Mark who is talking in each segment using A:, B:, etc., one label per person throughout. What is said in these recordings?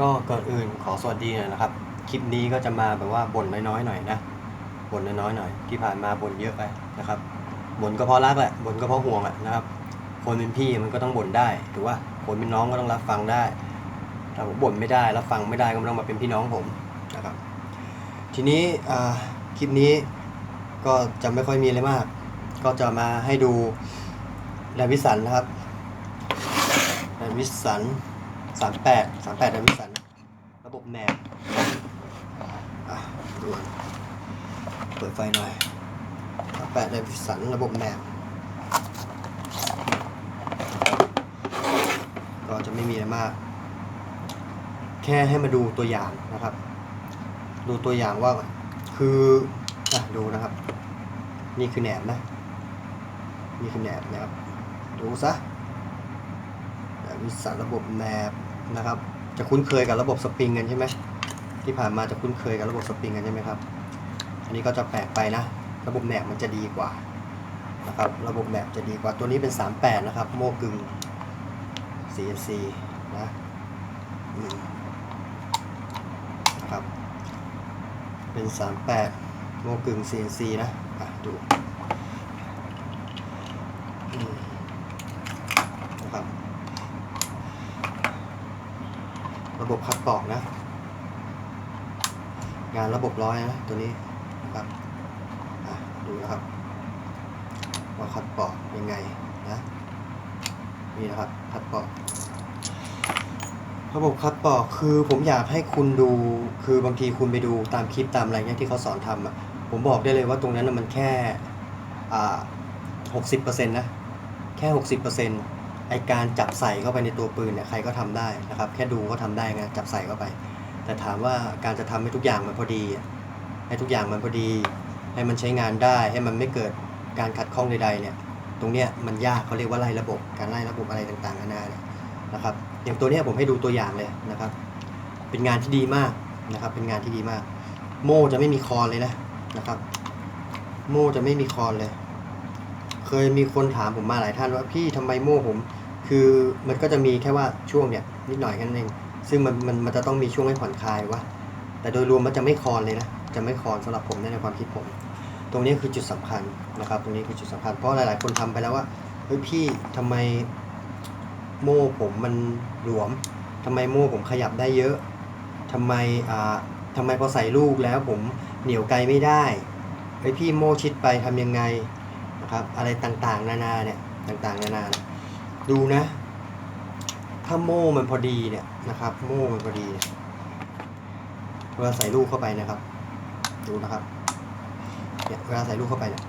A: ก็ก่อนอื่นขอสวัสดีหน่อยนะครับ คลิปนี้ก็จะมาแบบว่าบ่นน้อยๆหน่อยนะบ่นน้อยๆหน่อย ที่ผ่านมาบ่นเยอะไปนะครับบ่นก็เพราะรักแหละบ่นก็เพราะห่วงแหละนะครับ คนเป็นพี่มันก็ต้องบ่นได้ถือว่าคนเป็นน้องก็ต้องรับฟังได้ถ้าผมบ่นไม่ได้รับฟังไม่ได้ก็ไม่ต้องมาเป็นพี่น้องผมนะครับ ทีนี้คลิปนี้ก็จะไม่ค่อยมีอะไรมาก ก็จะมาให้ดูแดนวิสันนะครับแดนวิสัน สามแปดสามแปดดนวิสันระบบแหนบอะดูก่อนเปิดไฟหน่อยสามแปดดนวิสันระบบแหนบก็จะไม่มีอะไรมาก แค่ให้มาดูตัวอย่างนะครับ ดูตัวอย่างว่าคืออะดูนะครับ นี่คือแหนบนะนี่คือแหนบนะครับดูซะแต่วิสัยระบบแหนบ นะครับ จะคุ้นเคยกับระบบสปริงกันใช่ไหมที่ผ่านมาจะคุ้นเคยกับระบบสปริงกันใช่ไหมครับ อันนี้ก็จะแปลกไปนะ ระบบแหนบมันจะดีกว่านะครับ ระบบแหนบจะดีกว่าตัวนี้เป็น 38 นะครับ โมกึ่ง CNC นะนะครับ เป็น 38 โมกึ่ง CNC นะ อะ ดูอืมนะครับ ระบบคัดปอกนะ งานระบบร้อยนะตัวนี้นะครับดูนะครับ ว่าคัดปอกยังไงนะนี่นะครับคัดปอกระบบคัดปอกคือผมอยากให้คุณดูคือบางทีคุณไปดูตามคลิปตามอะไรเงี้ยที่เขาสอนทำอะผมบอกได้เลยว่าตรงนั้นมันแค่อ่าหกสิบเปอร์เซ็นต์นะ แค่หกสิบเปอร์เซ็นต์ ไอการจับใส่เข้าไปในตัวปืนเนี่ยใครก็ทำได้นะครับ แค่ดูก็ทำได้ไงจับใส่เข้าไป แต่ถามว่าการจะทำให้ทุกอย่างมันพอดีให้ทุกอย่างมันพอดี ให้มันใช้งานได้ให้มันไม่เกิดการขัดข้องใดๆเนี่ยตรงเนี้ยมันยากเขาเรียกว่าไล่ระบบการไล่ระบบอะไรต่างๆนานาเนี่ยนะครับ อย่างตัวเนี้ยผมให้ดูตัวอย่างเลยนะครับ เป็นงานที่ดีมากนะครับ เป็นงานที่ดีมาก โม่จะไม่มีคอนเลยนะนะครับ โม่จะไม่มีคอนเลย เคยมีคนถามผมมาหลายท่านว่าพี่ทำไมโม่ผม คือมันก็จะมีแค่ว่าช่วงเนี้ยนิดหน่อยแค่นั้นเอง ซึ่งมันมันมันจะต้องมีช่วงให้ผ่อนคลายวะแต่โดยรวมมันจะไม่คอนเลยนะ จะไม่คอนสำหรับผมในความคิดผม ตรงนี้คือจุดสำคัญนะครับ ตรงนี้คือจุดสำคัญ เพราะหลาย ๆ คนทำไปแล้วว่า เฮ้ยพี่ทำไมโม่ผมมันหลวมทำไมโม่ผมขยับได้เยอะทำไมอ่าทำไมพอใส่ลูกแล้วผมเหนียวไกลไม่ได้เฮ้ยพี่โม่ชิดไปทำยังไงนะครับ อะไรต่างๆ นานาเนี่ย ต่างๆ นานานี่ย ดูนะ ถ้าโม่มันพอดีเนี่ยนะครับ โม่มันพอดีเวลาใส่ลูกเข้าไปนะครับ ดูนะครับเนี่ยเวลาใส่ลูกเข้าไปเนี่ย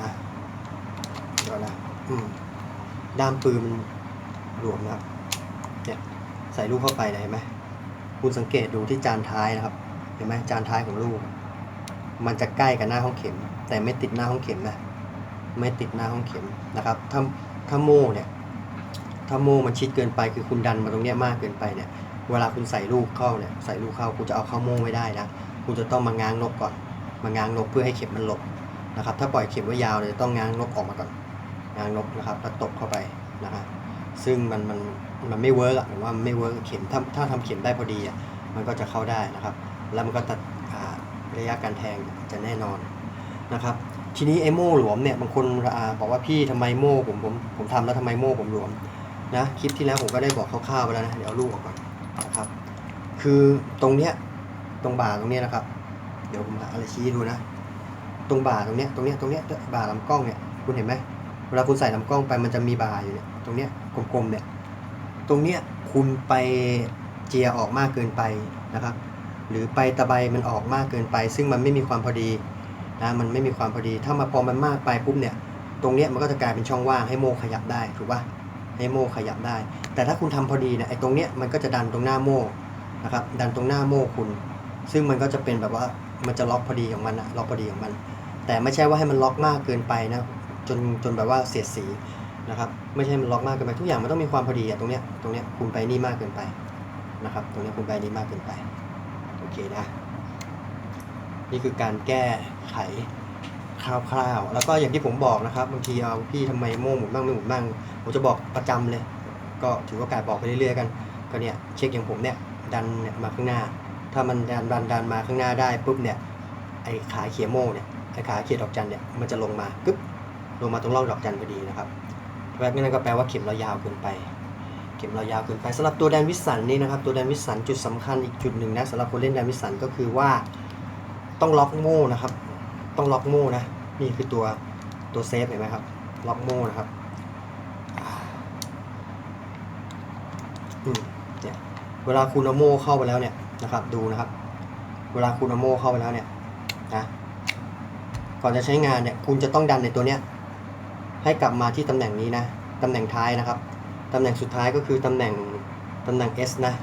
A: นะเดี๋ยวนะอืมด้ามปืนมันหลวมนะครับเนี่ยใส่ลูกเข้าไปเนี่ยเห็นไหมคุณสังเกตดูที่จานท้ายนะครับ เห็นไหมจานท้ายของลูก มันจะใกล้กับหน้าห้องเข็ม แต่ไม่ติดหน้าห้องเข็มนะไม่ติดหน้าห้องเข็มนะครับถ้า ถ้าโม่เนี่ยถ้าโม่มันชิดเกินไปคือคุณดันมาตรงเนี้ยมากเกินไปเนี่ย เวลาคุณใส่ลูกเข้าเนี่ยใส่ลูกเข้าคุณจะเอาเข้าโม่ไม่ได้นะคุณจะต้องมาง้างนกก่อน มาง้างนกเพื่อให้เข็มมันหลบนะครับ ถ้าปล่อยเข็มไว้ยาวเนี่ยต้องง้างนกออกมาก่อนง้างนกนะครับแล้วตบเข้าไปนะฮะซึ่งมันมันมันไม่เวิร์กอะผมว่าไม่เวิร์กเข็มถ้าถ้าทำเข็มได้พอดีอะมันก็จะเข้าได้นะครับ แล้วมันก็ตัดระยะการแทงจะแน่นอนนะครับ ทีนี้ไอ้โม่หลวมเนี่ยบางคนอบอกว่าพี่ทำไมโม่ผมผมผมทำแล้วทำไมโม่ผมหลวมนะคลิปที่แล้วผมก็ได้บอกคร่าวๆไปแล้วนะเดี๋ยวลูกออกก่อนนะครับคือตรงเนี้ยตรงบ่าตรงเนี้ยนะครับ เดี๋ยวผมหาอะไรชี้ดูนะ ตรงบ่าตรงเนี้ยตรงเนี้ยตรงเนี้ยบ่าลำกล้องเนี่ยคุณเห็นไหมเวลาคุณใส่ลำกล้องไปมันจะมีบ่าอยู่เนี่ยตรงเนี้ยกลมๆเนี่ยตรงเนี้ยคุณไปเจียออกมากเกินไปนะครับ หรือไปตะไบมันออกมากเกินไป ซึ่งมันไม่มีความพอดี นะมันไม่มีความพอดี ถ้ามาพอมันมากไปปุ๊บเนี่ย ตรงเนี้ยมันก็จะกลายเป็นช่องว่างให้โม่ขยับได้ถูกปะให้โม่ขยับได้ แต่ถ้าคุณทำพอดีเนี่ยไอ้ตรงเนี้ยมันก็จะดันตรงหน้าโม่นะครับ ดันตรงหน้าโม่คุณ ซึ่งมันก็จะเป็นแบบว่ามันจะล็อกพอดีของมันอะล็อกพอดีของมัน แต่ไม่ใช่ว่าให้มันล็อกมากเกินไปนะจนจนแบบว่าเสียดสีนะครับ ไม่ใช่มันล็อกมากเกินไปทุกอย่างมันต้องมีความพอดีอะตรงเนี้ยตรงเนี้ยคุณไปนี่มากเกินไปนะครับ ตรงเนี้ยคุณไปนี่มากเกินไปโอเคนะ นี่คือการแก้ไขคร่าวๆ แล้วก็อย่างที่ผมบอกนะครับบางทีเอาพี่ทำไมโม่หมุนบ้างไม่หมุนบ้างผมจะบอกประจำเลย ก็ถือว่าการบอกไปเรื่อยๆกัน ก็เนี่ยเช็คอย่างผมเนี่ยดันเนี่ยมาข้างหน้า ถ้ามันดันดันดันมาข้างหน้าได้ปุ๊บเนี่ยไอ้ขาเขียโม่เนี่ยไอ้ขาเขียดอกจันเนี่ยมันจะลงมาปึ๊บลงมาตรงร่องดอกจันพอดีนะครับแปลนั่นก็แปลว่าเข็มเรายาวเกินไป เข็มเรายาวเกินไปสำหรับตัวแดนวิสันนี่นะครับตัวแดนวิสันจุดสำคัญอีกจุดหนึ่งนะสำหรับคนเล่นแดนวิสันก็คือว่า ต้องล็อกโม่นะครับ ต้องล็อกโม่นะ นี่คือตัวตัวเซฟเห็นไหมครับ ล็อกโม่นะครับเนี่ยเวลาคุณเอาโม่เข้าไปแล้วเนี่ยนะครับ ดูนะครับ เวลาคุณเอาโม่เข้าไปแล้วเนี่ยนะก่อนจะใช้งานเนี่ยคุณจะต้องดันในตัวเนี้ยให้กลับมาที่ตำแหน่งนี้นะตำแหน่งท้ายนะครับตำแหน่งสุดท้ายก็คือตำแหน่งตำแหน่ง S นะ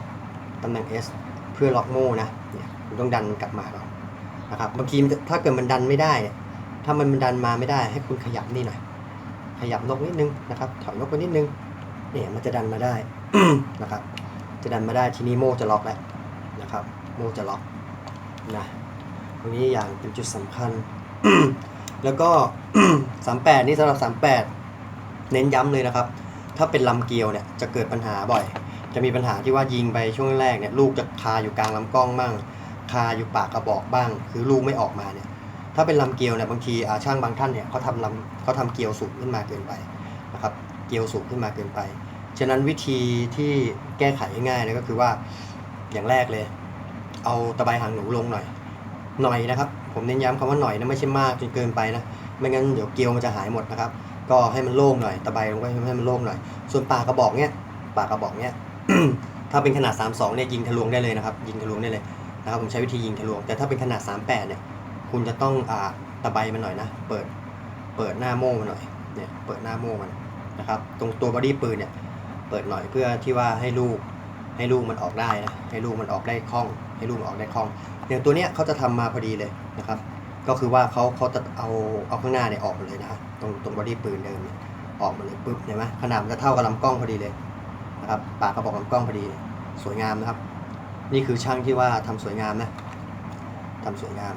A: ตำแหน่ง S เพื่อล็อกโม่นะเนี่ยคุณต้องดันกลับมาก่อน นะครับบางทีถ้าเกิดมันดันไม่ได้ ถ้ามันมันดันมาไม่ได้ ให้คุณขยับนี่หน่อยขยับนกนิดนึงนะครับ ถอยนกไปนิดนึงเนี่ยมันจะดันมาได้นะครับ จะดันมาได้ทีนี้โม่จะล็อกแล้วนะครับ โม่จะล็อกนะตรงนี้อย่างเป็นจุดสำคัญ แล้วก็ 38 นี่สำหรับ 38 เน้นย้ำเลยนะครับ ถ้าเป็นลำเกลียวเนี่ยจะเกิดปัญหาบ่อย จะมีปัญหาที่ว่ายิงไปช่วงแรกเนี่ยลูกจะคาอยู่กลางลำกล้องบ้าง คาอยู่ปากกระบอกบ้าง คือลูกไม่ออกมาเนี่ย ถ้าเป็นลำเกลียวเนี่ยบางทีอาช่างบางท่านเนี่ยเขาทำลำเขาทำเกลียวสูงขึ้นมาเกินไปนะครับ เกลียวสูงขึ้นมาเกินไป ฉะนั้นวิธีที่แก้ไขง่ายๆเนี่ยก็คือว่าอย่างแรกเลย เอาตะไบหางหนูลงหน่อย หน่อยนะครับ ผมเน้นย้ำคำว่าหน่อยนะไม่ใช่มากจนเกินไปนะไม่งั้นเดี๋ยวเกลียวมันจะหายหมดนะครับ ก็ให้มันโล่งหน่อยตะไบลงไปให้มันโล่งหน่อย ส่วนปากกระบอกเนี้ยปากกระบอกเนี้ยถ้าเป็นขนาด 32เนี่ยยิงทะลวงได้เลยนะครับ ยิงทะลวงได้เลย นะครับผมใช้วิธียิงทะลวง แต่ถ้าเป็นขนาด 38 เนี่ย คุณจะต้องอ่าตะไบมันหน่อยนะ เปิด เปิดหน้าโม่มันหน่อย เนี่ย เปิดหน้าโม่มันนะครับ ตรงตัวบอดี้ปืนเนี่ย เปิดหน่อยเพื่อที่ว่าให้ลูก ให้ลูกมันออกได้นะ ให้ลูกมันออกได้คล่อง ให้ลูกมันออกได้คล่อง อย่างตัวเนี้ยเขาจะทำมาพอดีเลยนะครับ ก็คือว่าเขาเขาจะเอา เอาข้างหน้าเนี่ยออกมาเลยนะฮะตรง ตรงบอดี้ปืนเดิมเนี่ยออกมาเลยปุ๊บเห็นไหมขนาดมันจะเท่ากับลำกล้องพอดีเลยนะครับ ปากกระบอกลำกล้องพอดี สวยงามนะครับ นี่คือช่างที่ว่าทำสวยงามนะทำสวยงาม